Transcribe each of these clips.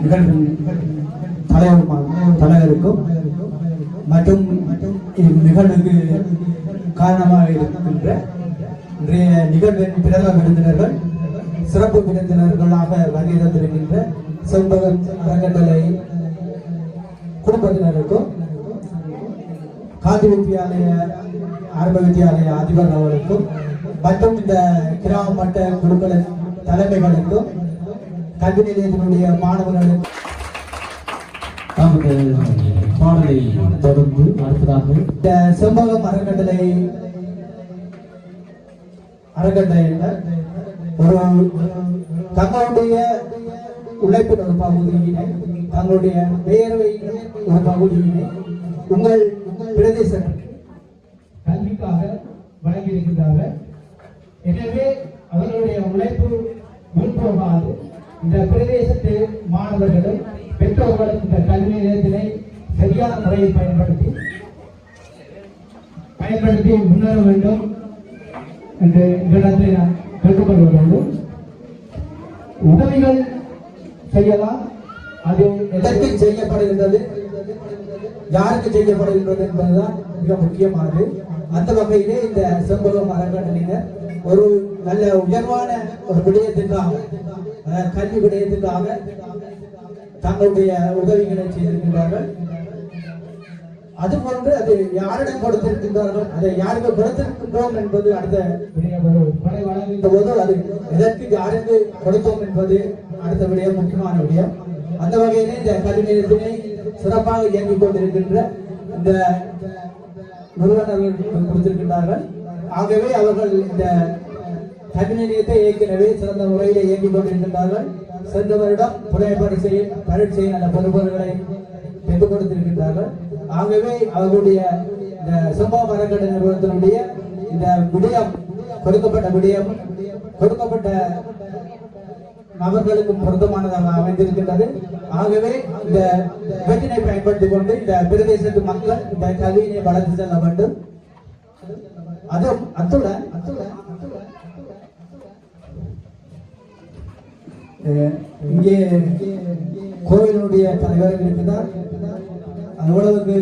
இயக்குனரும் நிகழ்வின் தலைவருக்கும் மற்றும் இந்நிகழ்வுக்கு காரணமாக இருக்கின்ற இன்றைய நிகழ்வின் பிரதம விருந்தினர்கள் சிறப்பு விருந்தினர்களாக வருகை தந்திருக்கின்ற செண்பகம் அறக்கட்டளை குடும்பத்தினருக்கும் காந்தி வித்தியாலய ஆரம்ப வித்தியாலய அதிபர் அவர்களுக்கும் மற்றும் இந்த கிராம மட்ட குழுக்களின் தலைமைகளுக்கும் கல்வி நிலையத்தினுடைய மாணவர்கள் நமது பாடலை தொடர்ந்து அடுத்ததாக இந்த செம்பகம் அறக்கட்டளை. அறக்கட்டளையினர் ஒரு தங்களுடைய உழைப்பின் ஒரு பகுதியினை தங்களுடைய வேர்வை ஒரு பகுதியினை உங்கள் பிரதேச கல்விக்காக வழங்கியிருக்கின்றார்கள். எனவே அவர்களுடைய உழைப்பு முன்போகாது. இந்த பிரதேசத்து மாணவர்களும் பெற்றோர்களும் இந்த கல்வி நிலையத்தினை சரியான முறையில் பயன்படுத்தி பயன்படுத்தி முன்னேற வேண்டும் என்று இடத்தை நான் கேட்டுக்கொள்ள வேண்டும். உதவிகள் செய்யலாம். அது எதற்கு செய்யப்படுகின்றது? யாருக்கு செய்யப்படுகின்றது என்பதுதான் மிக முக்கியமானது. அந்த வகையிலே இந்த செம்பகம் அறக்கட்டளையினர் ஒரு நல்ல உயர்வான ஒரு விடயத்திற்காக கல்வி விடயத்திற்காக தங்களுடைய உதவிகளை செய்திருக்கின்றார்கள். அதுபோன்று அது யாரிடம் கொடுத்திருக்கின்றார்கள் அதை யாருக்கு கொடுத்திருக்கின்றோம் என்பது அடுத்த ஒரு படை வழங்குகின்ற போது அது எதற்கு யாருக்கு கொடுத்தோம் என்பது அடுத்த விடயம் முக்கியமான விடயம். அந்த வகையிலே இந்த கல்வி நிலையத்தினை சிறப்பாக இயங்கிக் கொண்டிருக்கின்ற இந்த நிறுவனர்கள் கொடுத்திருக்கின்றார்கள். ஆகவே அவர்கள் இந்த கல்வி நிலையத்தை ஏற்கனவே சிறந்த முறையில் இயங்கிக் கொண்டிருக்கின்றார்கள். சென்ற வருடம் புனைய செய்ய பரீட்சையின் அந்த பொறுப்புகளை பெற்றுக் கொடுத்திருக்கின்றார்கள். ஆகவே அவர்களுடைய இந்த சம்பவ மரக்கடை நிறுவனத்தினுடைய இந்த விடயம் கொடுக்கப்பட்ட விடயம் கொடுக்கப்பட்ட நபர்களுக்கு பொருத்தமானதாக அமைந்திருக்கின்றது. ஆகவே இந்த இவற்றினை பயன்படுத்திக் கொண்டு இந்த பிரதேசத்து மக்கள் இந்த கல்வியினை வளர்த்து செல்ல வேண்டும். அது அத்துடன் அத்துடன் இங்கே கோவிலுடைய தலைவர் இருக்கிறார். அவ்வளவுக்கு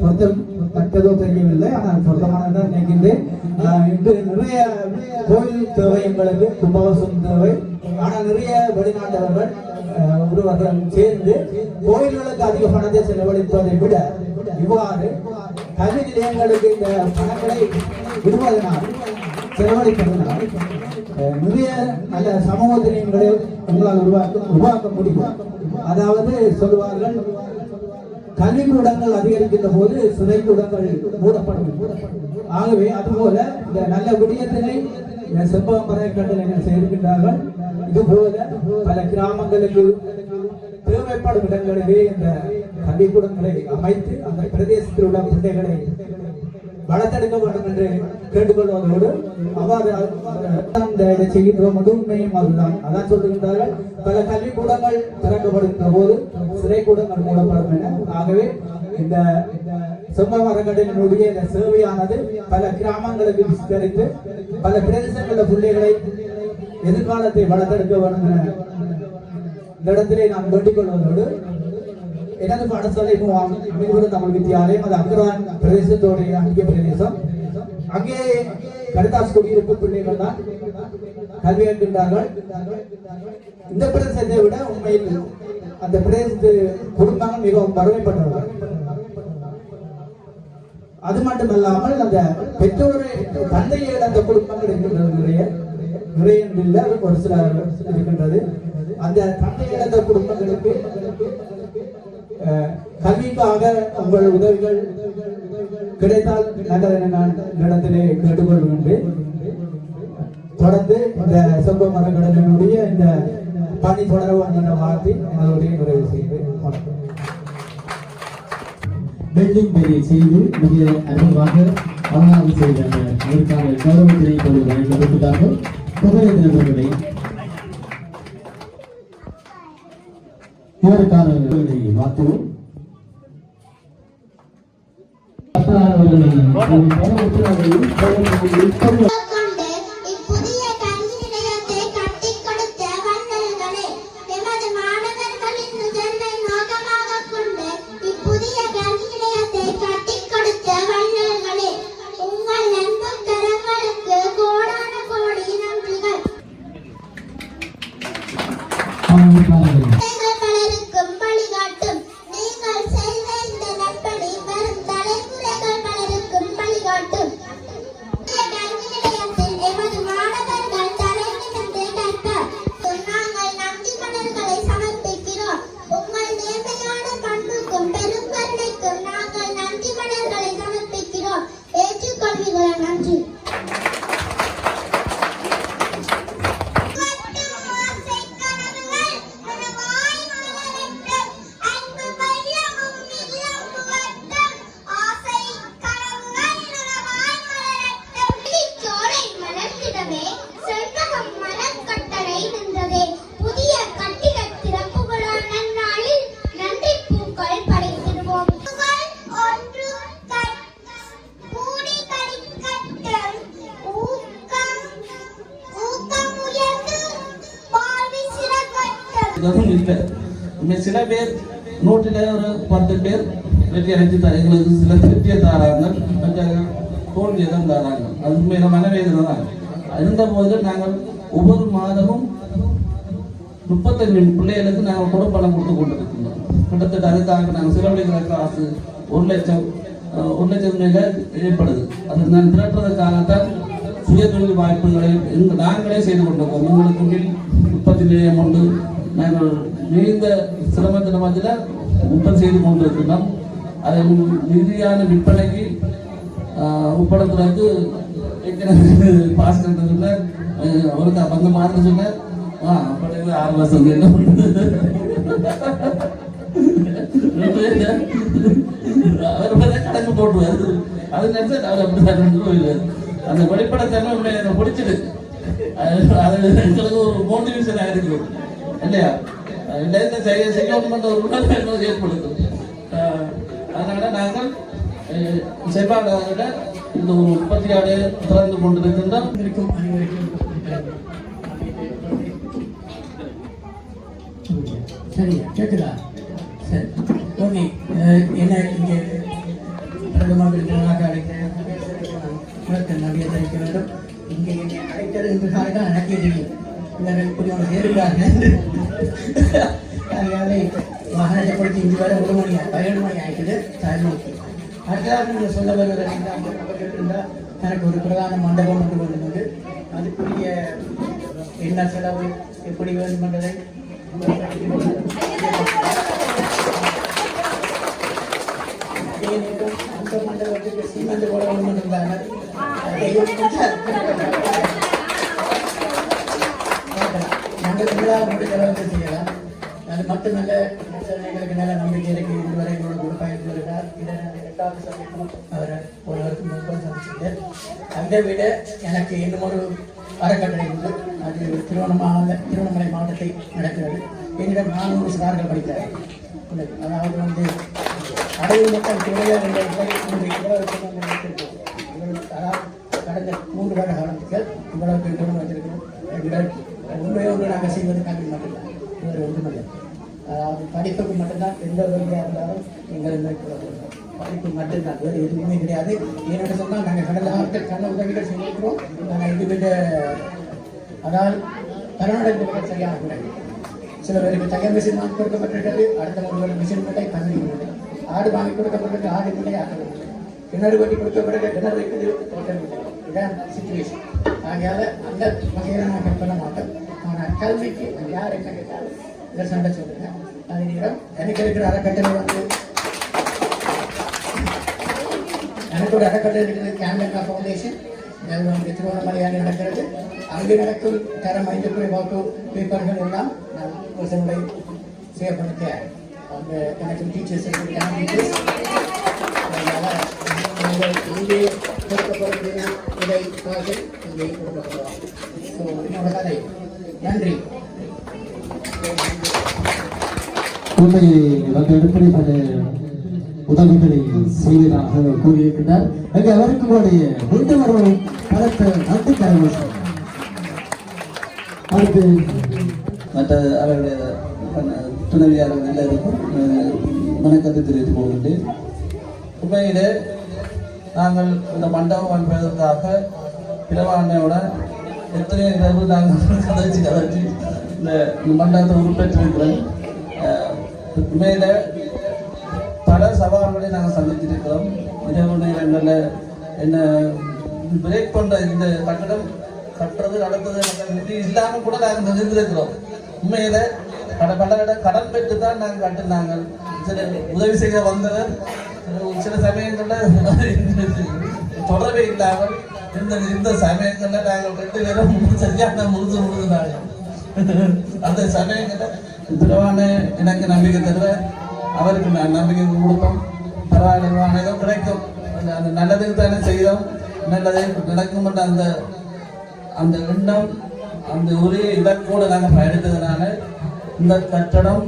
பொருத்தம் தக்கதோ தெரியவில்லை ஆனால் பொருத்தமானதான் நினைக்கின்றேன். இன்று நிறைய கோயில் தேவை எங்களுக்கு கும்பகோசம் தேவை. ஆனால் நிறைய வெளிநாட்டவர்கள் ஒருவர்கள் சேர்ந்து கோயில்களுக்கு அதிக பணத்தை செலவழிப்பதை விட இவ்வாறு கல்வி நிலையங்களுக்கு இந்த பணங்களை விடுவதனால் செலவழிப்பதனால் நிறைய நல்ல சமூக நிலையங்களை உங்களால் உருவாக்க உருவாக்க முடியும். அதாவது சொல்வார்கள் கல்விக்கூடங்கள் அதிகரிக்கின்ற போது சிறைக்கூடங்கள் மூடப்படும். ஆகவே அதுபோல இந்த நல்ல விடயத்தினை செம்பகம் செம்பகம்பரை கட்டளைகள் செய்திருக்கின்றார்கள்? இதுபோல பல கிராமங்களுக்கு தேவைப்படும் இடங்களிலே இந்த கல்விக்கூடங்களை அமைத்து அந்த பிரதேசத்தில் உள்ள பிள்ளைகளை வளர்த்தெடுக்க வேண்டும் என்று கேட்டுக்கொள்வதோடு அவ்வாறு அந்த இதை செய்கின்றோம். அது உண்மையும் அதுதான். அதான் சொல்லுகின்றார்கள் பல கல்விக்கூடங்கள் திறக்கப்படுகின்ற போது சிறை கூடங்கள் மூடப்படும் என. ஆகவே இந்த செம்ம அறக்கட்டளையினுடைய இந்த சேவையானது பல கிராமங்களுக்கு விஸ்தரித்து பல பிரதேசங்களில் பிள்ளைகளை எதிர்காலத்தை வளர்த்தெடுக்க வேண்டும் என இந்த இடத்திலே நாம் வேண்டிக் கொள்வதோடு எனது பாடசாலை முகாம் மிகுந்த தமிழ் வித்தியாலயம் அது அக்ரான் பிரதேசத்தோடைய அங்கிய பிரதேசம் அங்கே கரிதாஸ் குடியிருப்பு பிள்ளைகள் தான் கல்வி கற்கின்றார்கள் இந்த பிரதேசத்தை விட உண்மையில் அந்த பிரதேசத்து குடும்பங்கள் மிகவும் வறுமைப்பட்டவர்கள் அது மட்டுமல்லாமல் அந்த பெற்றோரை தந்தையை இழந்த குடும்பங்கள் இருக்கின்றது நிறைய நிறைய இல்லை ஒரு சில இருக்கின்றது அந்த தந்தை இழந்த குடும்பங்களுக்கு கல்விக்காக உங்கள் உதவிகள் கிடைத்தால் நல்லது என நான் இடத்திலே கேட்டுக்கொள்கின்றேன். தொடர்ந்து இந்த செம்ப மரக்கடலினுடைய இந்த பணி தொடர வேண்டும் என்ற வார்த்தை என்னுடைய நிறைவு செய்கிறேன் வணக்கம் பெரிய செய்து மிக அற்புதமாக அழகாக செய்தாங்க அதற்கான கௌரவத்தினை கொண்டு புகழ் புகையிரங்களை இதற்கான விருதை மாற்றுவோம். வெற்றி அடைத்து எங்களுக்கு சில திருப்தியை தாராங்க கொஞ்சம் தோல்வியை தான் தாராங்க அது உண்மையில மனவேதனை தான். இருந்த போது நாங்கள் ஒவ்வொரு மாதமும் முப்பத்தஞ்சு பிள்ளைகளுக்கு நாங்கள் கூட பணம் கொடுத்து கொண்டிருக்கிறோம் கிட்டத்தட்ட அதுக்காக நாங்கள் செலவழிக்கிற காசு ஒரு லட்சம் ஒரு லட்சம் மேல ஏற்படுது. அது நான் திரட்டுறதுக்காகத்தான் சுய தொழில் வாய்ப்புகளை எங்க- நாங்களே செய்து கொண்டிருக்கோம். உங்களுக்கு முன்னில் உற்பத்தி நிலையம் கொண்டு நாங்கள் மிகுந்த சிரமத்தின மத்தியில் உற்பத்தி செய்து கொண்டிருக்கிறோம் அதை நிதியான விற்பனைக்கு ஆஹ், உட்படுத்துறதுக்கு ஏற்கனவே பாஸ் பண்ணுறதுல அவருக்கு பங்கு மாற்ற சொன்னார். ஆ அப்படி ஆறு மாதம் என்ன அவர் பார்த்தா கணக்கு போட்டுவார். அது நினைச்சா அவர் அப்படி தான் போயிடுவார். அந்த வெளிப்படைத்தன்மை உண்மை எனக்கு பிடிச்சிடு அது எங்களுக்கு ஒரு மோட்டிவேஷன் ஆகிருக்கு இல்லையா? இல்லை இந்த செய்ய ஒரு உணர்வு ஏற்படுத்தும். அதை விட நாங்கள் செவ்வாழ இந்த ஒரு உற்பத்தி ஆடு திறந்து கொண்டிருக்கின்றோம் இருக்கும் சரியா கேட்குதா சரி ஓகே. என்ன இங்கே பிரதமர் விருந்தினராக அழைக்கிறேன் உனக்கு தெரிவிக்க வேண்டும். இங்கே என்னை அழைத்தது என்று தான் எனக்கே தெரியும். இவர்கள் புரியவங்க சேருகிறார்கள் அதனால வாகனத்தை கொடுத்து இங்கு வர ஒரு மணி பதினொரு மணி ஆகிட்டு தாய்மொழிக்கு அடுத்ததாக நீங்கள் சொல்ல வருவது இருந்தால் எனக்கு ஒரு பிரதான மண்டபம் ஒன்று வேண்டுமென்று அதுக்குரிய என்ன செலவு எப்படி வேண்டும் என்பதை அந்த மண்டபத்துக்கு சீமெண்ட் போட வேண்டும் என்றிருந்தார்கள் நாங்கள் முடிஞ்ச அளவுக்கு செய்யலாம் அது மட்டுமல்ல எங்களுக்கு நல்ல நம்பிக்கை இருக்கு. இதுவரை எங்களோட குரூப்பாக இருக்கிறார் இதை நான் எட்டாவது சந்திக்கும் அவரை ஒருவருக்கு முன்பு சந்திச்சிருந்தேன். அதை விட எனக்கு இன்னும் ஒரு அறக்கட்டளை உண்டு. அது திருவண்ணாமலை திருவண்ணாமலை மாவட்டத்தை நடக்கிறது. என்னிடம் நானூறு சார்கள் படிக்கிறார்கள் அதாவது வந்து அடைவு மக்கள் தேவையான இவ்வளவு கடந்த மூன்று வருட காலத்துக்கு இவ்வளவு பேர் கொண்டு வந்திருக்கிறோம். உண்மையோடு ஒன்று நாங்கள் செய்வது கல்வி மட்டும்தான். இவர் ஒன்றுமில்லை அதாவது படிப்புக்கு மட்டும்தான் எந்த உதவியாக இருந்தாலும் எங்கள் மேற்கொள்ள படிப்பு மட்டும்தான் வேறு எதுவுமே கிடையாது. ஏன்னு சொன்னால் நாங்கள் கடந்த காலத்தில் கண்ண உதவிகள் செய்திருக்கிறோம். நாங்கள் இதுவிட அதாவது கர்நாடக சரியான கிடையாது சில பேருக்கு தையல் மிஷின் வாங்கி கொடுக்கப்பட்டிருக்கிறது அடுத்த ஒரு மிஷின் முட்டை தண்ணி ஆடு வாங்கி கொடுக்கப்பட்டிருக்கு ஆடு முட்டை ஆக்கிறது கிணறு வெட்டி கொடுக்கப்பட்டிருக்க கிணறு வைக்கிறது தோட்டம் இல்லை. இதான் சுச்சுவேஷன் ஆகையால் அந்த வகையில் நாங்கள் பண்ண மாட்டோம். ஆனால் கல்விக்கு யார் என்ன கேட்டாலும் இதை சண்டை சொல்லுங்கள் அதே நேரம் எனக்கு இருக்கிற அறக்கட்டளை வந்து எனக்கு ஒரு அறக்கட்டளை இருக்கிறது கேண்டக்கா ஃபவுண்டேஷன் அது வந்து திருவண்ணாமலையாக நடக்கிறது. அங்கு நடக்கும் தரம் ஐந்து குறைபாட்டு பேப்பர்கள் எல்லாம் நான் பர்சனலை ஷேர் பண்ண தேவை அந்த எனக்கு டீச்சர்ஸ் டீச்சர்ஸ் அதனால நீங்கள் இங்கே கொடுக்கப்படுகிற இதை பார்த்து இங்கே கொடுக்கப்படலாம் ஸோ என்னோட கதை. நன்றி. உண்மையை வந்து எடுப்பதை பல உதவிகளை செய்வதாக கூறியிருக்கிறார். அங்கே அவருக்கு உங்களுடைய வீட்டு வரவும் பலத்த நன்றி தரவு அடுத்து மற்ற அவருடைய துணைவியாளர் எல்லாருக்கும் அஹ், வணக்கத்தை தெரிவித்துக் கொள்கின்றேன். உண்மையிலே நாங்கள் இந்த மண்டபம் என்பதற்காக பிரபாண்மையோட எத்தனை இரவு நாங்கள் கதைச்சு கதைச்சு இந்த மண்டபத்தை மண்டலத்தை உருப்பெற்றிருக்கிறேன் உண்மையில பல சவால்களை நாங்கள் சந்திச்சிருக்கிறோம் இதே ஒன்று என்ன பிரேக் பண்ற இந்த கட்டடம் கட்டுறது நடத்துறது நிதி இல்லாமல் கூட நாங்கள் நினைந்திருக்கிறோம் உண்மையில பல பல கடன் பெற்று தான் நாங்கள் கட்டினாங்க சில உதவி செய்ய வந்தவர் சில சமயங்களில் தொடர்பே இல்லாமல் இந்த இந்த சமயங்களில் நாங்கள் ரெண்டு பேரும் சரியான முழுது முழுதுனாங்க அந்த சமயங்களில் திரவான எனக்கு நம்பிக்கை தருவ அவருக்கு நான் நம்பிக்கை கொடுப்போம். பரவாயில்ல கிடைக்கும். அந்த- நல்லதுக்கு தானே செய்கிறோம். நல்லதே நடக்கும் அந்த அந்த எண்ணம் அந்த ஒரே இலக்கோடு நாங்கள் பயணித்ததுனால இந்த கட்டடம்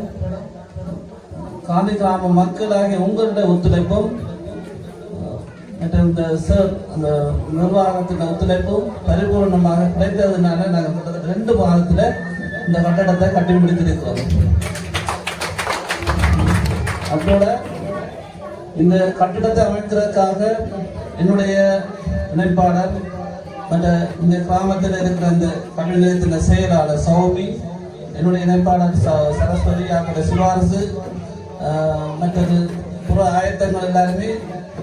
காந்தி கிராம மக்களாகிய உங்களுடைய ஒத்துழைப்பும் மற்றும் இந்த சார் அந்த நிர்வாகத்தின் ஒத்துழைப்பும் பரிபூர்ணமாக கிடைத்ததுனால நாங்கள் கிட்டத்தட்ட ரெண்டு மாதத்தில் இந்த கட்டடத்தை கட்டி அதோட இந்த கட்டிடத்தை அமைக்கிறதுக்காக என்னுடைய இணைப்பாளர் மற்ற இந்த கிராமத்தில் இருக்கிற இந்த கல்வி நிலையத்தின் செயலாளர் சௌமி என்னுடைய இணைப்பாளர் ச- சரஸ்வதி அவருடைய சிவாரசு மற்றது புற ஆயத்தங்கள் எல்லாருமே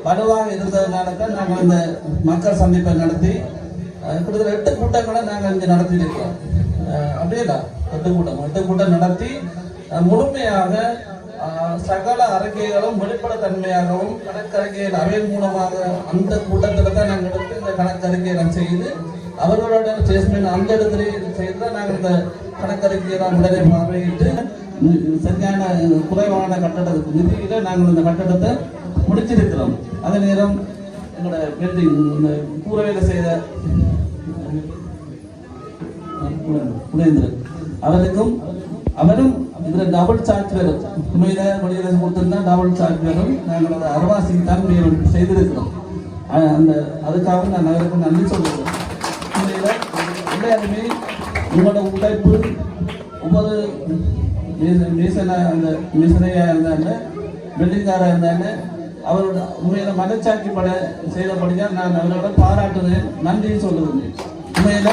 வலுவாக இருந்ததுனால தான் நாங்கள் இந்த மக்கள் சந்திப்பை நடத்தி கிட்டத்தட்ட எட்டு கூட்டங்களை நாங்கள் இங்கே நடத்தியிருக்கிறோம். ஆஹ், அப்படியே தான் எட்டு கூட்டம் எட்டு கூட்டம் நடத்தி முழுமையாக சகல அறிக்கைகளும் வெளிப்படத்தன்மையாகவும் கணக்கறிக்கையில் அவையின் மூலமாக அந்த கூட்டத்தில் தான் நாங்கள் எடுத்து இந்த கணக்கறிக்கைகளை செய்து அவர்களோட சேஸ்மெண்ட் அந்த இடத்துல செய்து தான் நாங்கள் இந்த கணக்கறிக்கையெல்லாம் உடனே பார்வையிட்டு சரியான குறைவான கட்டடத்துக்கு நிதியில நாங்கள் இந்த கட்டடத்தை முடிச்சிருக்கிறோம். அதே நேரம் எங்களோட பில்டிங் இந்த கூரை வேலை செய்த புனேந்திரன் அவருக்கும் அவரும் இதுல டபுள் சார்ஜ் வரும் உண்மையில வெளியில கொடுத்திருந்தா டபுள் சார்ஜ் வரும் நாங்கள் அதை அறுவாசிக்கு தான் செய்திருக்கிறோம். அந்த அதுக்காக நான் அவருக்கு நன்றி சொல்லுகிறேன். உண்மையில எல்லாருமே உங்களோட உழைப்பு ஒவ்வொரு மீச- அந்த மீசனையாக இருந்தாங்க பில்டிங்காரா இருந்தாங்க அவரோட உண்மையில மனச்சாட்சி பட செய்தபடியா நான் அவரோட பாராட்டுறேன் நன்றியும் சொல்லுகிறேன். உண்மையில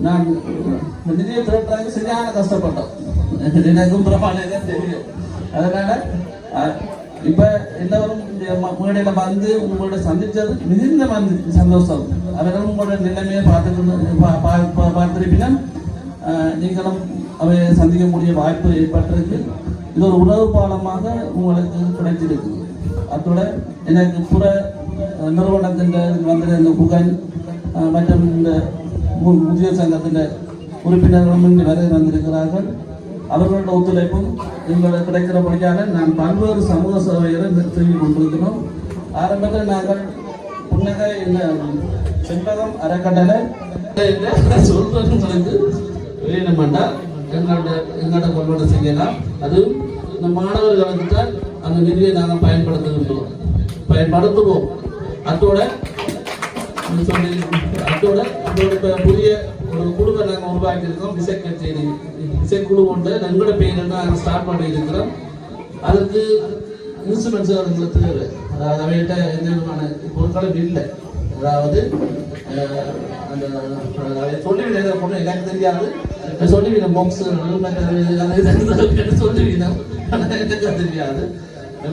நான் இந்த நிதியை திரட்டுறதுக்கு சரியான கஷ்டப்பட்டோம். எனக்கும் பிரமாணம் தெரியும். அதனால இப்ப எல்லாரும் முன்னாடியில ம- வந்து உங்களோட சந்திச்சது மிகுந்த வந்து சந்தோஷம். அவரும் உங்களோட நிலைமையை பார்த்துக்கணும் பா- பார்த்திருப்பினா நீங்களும் அவை சந்திக்கக்கூடிய வாய்ப்பு ஏற்பட்டிருக்கு. இது ஒரு உணவு பாலமாக உங்களுக்கு கிடைச்சிருக்கு அதோட எனக்கு புற நிறுவனத்தின் வந்திருந்த புகழ் மற்றும் இந்த முதியோர் சங்கத்தின் உறுப்பினர்களும் இங்கு வருகை வந்திருக்கிறார்கள் அவர்களோட ஒத்துழைப்பும் எங்களுக்கு கிடைக்கிறபடியாக நான் பல்வேறு சமூக சேவைகளை நிறுத்தி கொண்டிருக்கிறோம். ஆரம்பத்தில் நாங்கள் புன்னகை இந்த செண்பகம் அறக்கட்டளை சொல்றவங்களுக்கு வேணுமெண்டா எங்களோட எங்களோட கொள்வனை செய்யலாம். அதுவும் இந்த மாணவர்களுக்கு தான் அந்த நிதியை நாங்கள் பயன்படுத்துகின்றோம். பயன்படுத்துவோம். அதோட சொல்லி அதோட அதோட இப்ப புதிய ஒரு குழுவை நாங்கள் உருவாக்கியிருக்கோம். விசை கச்சேரி இசைக்குழு ஒன்று எங்களோட பேர் நாங்கள் ஸ்டார்ட் பண்ணியிருக்கிறோம். அதுக்கு இன்ஸ்ட்ருமெண்ட்ஸ் அவங்களுக்கு தேவை. அதாவது அவைகிட்ட எந்த விதமான பொருட்களும் இல்லை. அதாவது அந்த சொல்லிவிட பொண்ணு எனக்கு தெரியாது. சொல்லிவிட பாக்ஸ் சொல்லிவிடும் எனக்கு தெரியாது.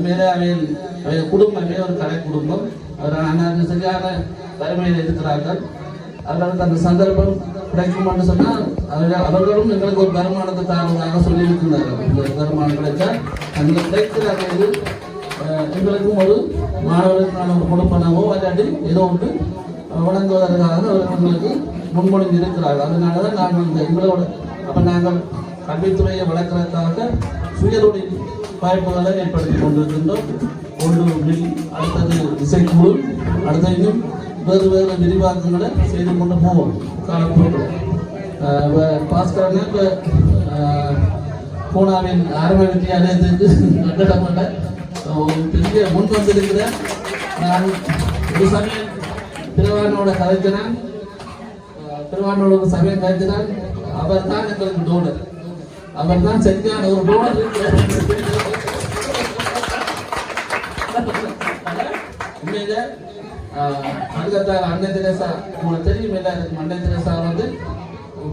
மேலே அவையில் அவைய குடும்பமே ஒரு கலை குடும்பம். அவர் ஆனால் சரியான வறுமையில் இருக்கிறார்கள். அவர்களுக்கு அந்த சந்தர்ப்பம் கிடைக்குமான்னு சொன்னால் அவர்கள் அவர்களும் எங்களுக்கு ஒரு வருமானத்தை தாருவதாக சொல்லியிருக்கிறார்கள். இந்த வருமானம் கிடைச்சா அந்த கிடைக்கிற அந்த இது எங்களுக்கும் ஒரு மாணவர்களுக்கான ஒரு கொடுப்பனவோ இல்லாட்டி ஏதோ ஒன்று வழங்குவதற்காக எங்களுக்கு முன்மொழிந்து இருக்கிறார்கள். அதனால தான் நாங்கள் இந்த எங்களோட அப்போ நாங்கள் கல்வித்துறையை வளர்க்கறதுக்காக சுயதொழில் வாய்ப்புகளை ஏற்படுத்தி கொண்டிருக்கின்றோம். ஒன்று மில் அடுத்தது இசைக்குழு. அடுத்த இன்னும் வேறு வேறு விரிவாக்கங்களை செய்து கொண்டு போவோம். காலப்போக்கில். இப்போ பாஸ்கரன் இப்போ பூனாவின் ஆரம்ப வித்தியாலயத்துக்கு கட்டிடப்பட்ட பெரிய முன் வந்திருக்கிற நான் ஒரு சமயம் திருவானோட கதைத்தினான் திருவானோட சமயம் கதைத்தினான் அவர் தான் எங்களுக்கு டோனர் அவர் தான் சரியான ஒரு டோனர் உண்மையில அதுக்கப்புறம் அன்னை தெரசா உங்களுக்கு தெரியும் எல்லாருக்கும் அன்னை தெரசா வந்து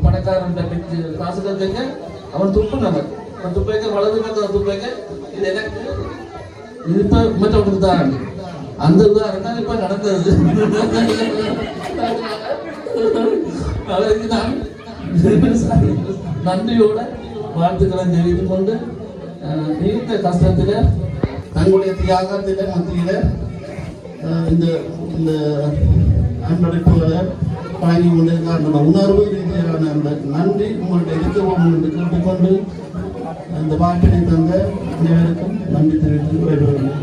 பணக்காரன் பிச்சு காசு கற்றுங்க அவன் துப்புனவன். அவன் துப்பைக்க வலது பக்கம் துப்பைக்க. இது எனக்கு இது இப்ப மற்றவங்களுக்கு தான் அந்த உதாரணம் இப்ப நடந்தது. அவருக்கு நான் நன்றியோட வாழ்த்துக்களை தெரிவித்துக் கொண்டு அஹ், நீண்ட தங்களுடைய தியாகத்தில மத்தியில இந்த இந்த அன்படைப்புகளை வாங்கி கொண்டிருக்கிற உணர்வு ரீதியான அந்த நன்றி உங்கள்கிட்ட இருக்கவும் என்று கேட்டுக்கொண்டு இந்த வாக்கினை தந்த அனைவருக்கும் நன்றி தெரிவித்து விடைபெறுகிறேன்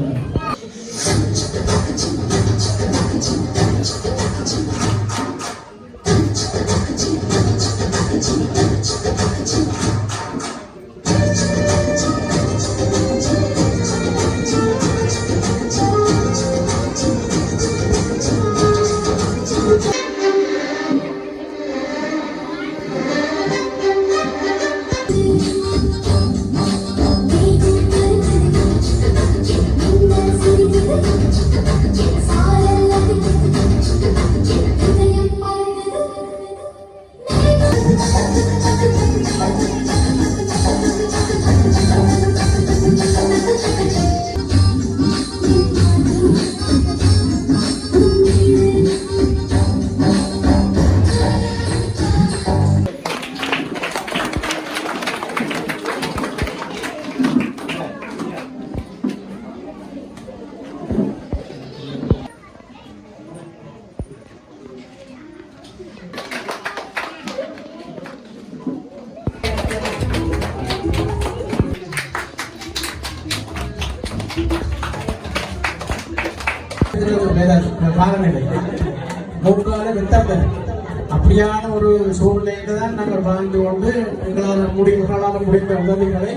கிடைத்த உதவிகளை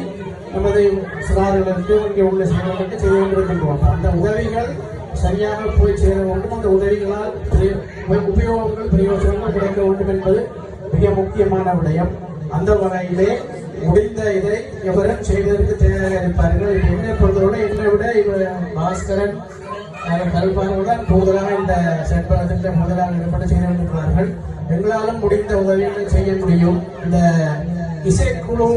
நமது சிறார்களுக்கு இங்கே உள்ள சிறார்களுக்கு செய்து கொண்டிருக்கின்றோம். அந்த உதவிகள் சரியாக போய் சேர வேண்டும். அந்த உதவிகளால் உபயோகங்கள் பிரயோஜனங்கள் கிடைக்க வேண்டும் என்பது மிக முக்கியமான விடயம். அந்த வகையிலே முடிந்த இதை எவரும் செய்வதற்கு தயாராக இருப்பார்கள். என்னை பொறுத்தவரை என்னை விட இவர் பாஸ்கரன் கருப்பானவுடன் கூடுதலாக இந்த செயற்பாட்டில் முதலாக ஈடுபட்டு செய்து கொண்டிருக்கிறார்கள். எங்களாலும் முடிந்த உதவிகளை செய்ய முடியும். இந்த இசைக்குழு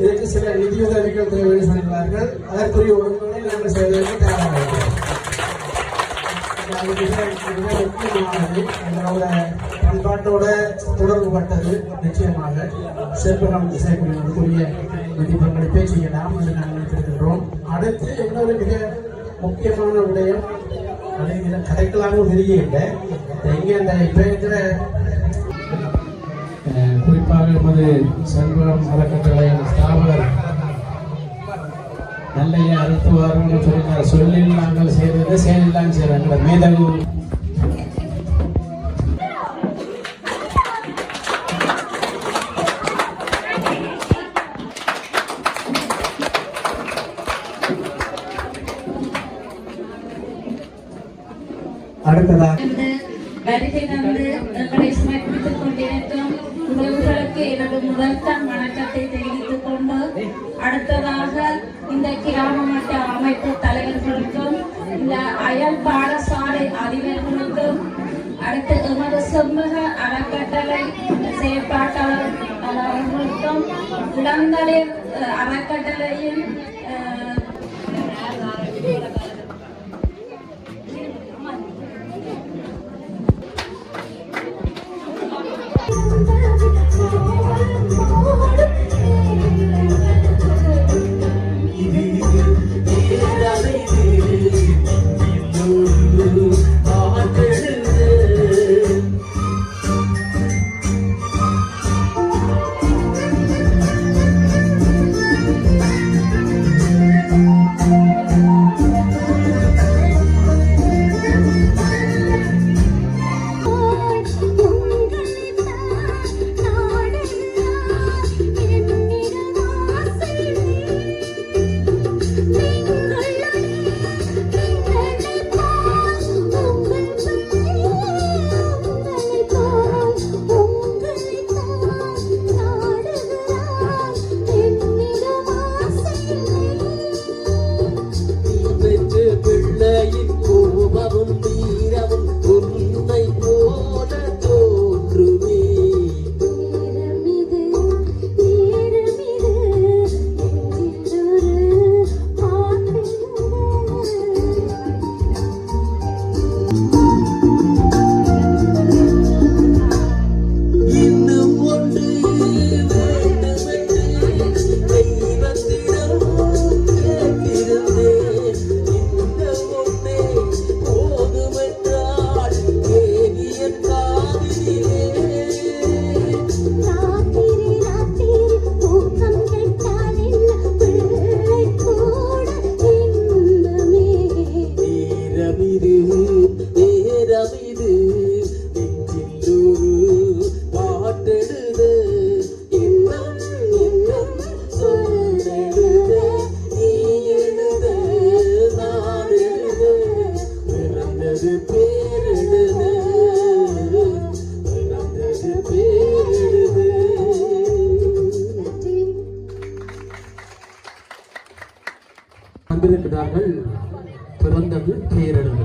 இதற்கு சில நிதியுதவிகள் தேவை சொல்கிறார்கள் அதற்குரிய ஒழுங்குகளை நாங்கள் செய்வதற்கு தயாராக இருக்கிறோம். அது மிக மிக முக்கியமானது. எங்களோட பண்பாட்டோட தொடர்புபட்டது நிச்சயமாக. சிற்பகம் இசைக்குழுவிற்குரிய நிதி பங்களிப்பை செய்யலாம் என்று நாங்கள் நினைத்திருக்கின்றோம் அடுத்து இன்னொரு மிக முக்கியமான விடயம் அதை இதில் கதைக்கலாம்னு தெரியல அந்த இப்போ இருக்கிற குறிப்பாக எமது செல்வம் அறக்கட்டளை ஸ்தாபகர். அறுத்து அறுத்துவார்னு சொல்லி சொல்லில் நாங்கள் செய்தது செயலில் செய்கிறாங்க மேதகு இளந்தளிர் அஹ், அறக்கட்டளையின் வென்றிருக்கிறார்கள் பிறந்தது பேரழிவு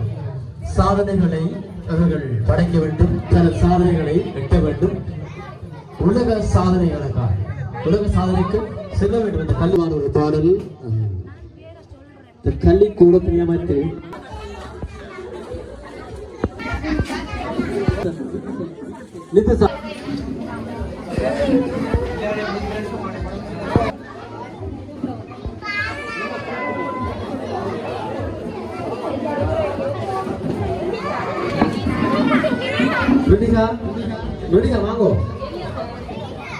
சாதனைகளை அவர்கள் படைக்க வேண்டும். தனது சாதனைகளை எட்ட வேண்டும். உலக சாதனைகளுக்காக உலக சாதனைக்கு செல்ல வேண்டும் என்ற கல்வியான ஒரு பாடல் உம், இந்த கல்வி கூடத்தை அமைத்து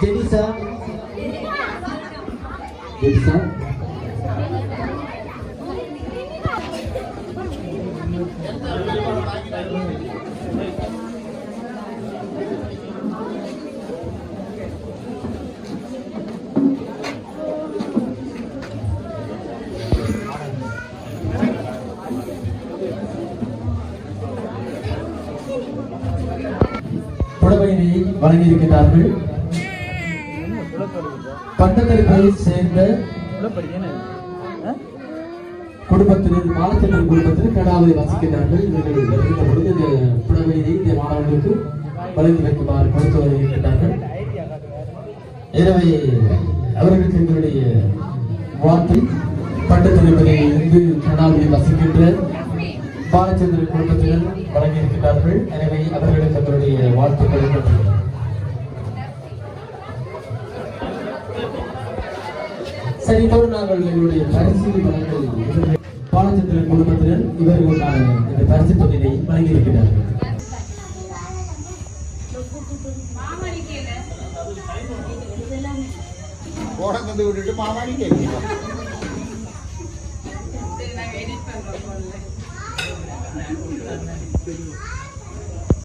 நித்து சா- ருடிகா ருடிகா வழங்கியிருக்கிறார்கள் பண்டத்தரிப்பை சேர்ந்த குடும்பத்தினர் மாலத்தினர் குடும்பத்தினர் கடாவை வசிக்கிறார்கள் இவர்கள் வருகின்ற பொழுது இந்த புடவையினை இந்த மாணவர்களுக்கு வழங்கி வைக்குமாறு கொடுத்து வருகின்றார்கள் எனவே அவர்களுக்கு எங்களுடைய வார்த்தை பண்டத்திருப்பதை இருந்து கடாவில் வசிக்கின்ற பாலச்சந்திரன் குடும்பத்தினர் வழங்கியிருக்கிறார்கள் எனவே அவர்களுக்கு அவருடைய வாழ்த்துக்களை பெற்றுள்ளனர் சரி இப்போது நாங்கள் எங்களுடைய பரிசு வழங்கல் பாலச்சந்திரன் குடும்பத்தினர் இவர்களுக்கான இந்த பரிசு தொகையை வழங்கியிருக்கிறார்கள் ஓடந்து விட்டுட்டு மாமாடி கேட்குறீங்க I don't.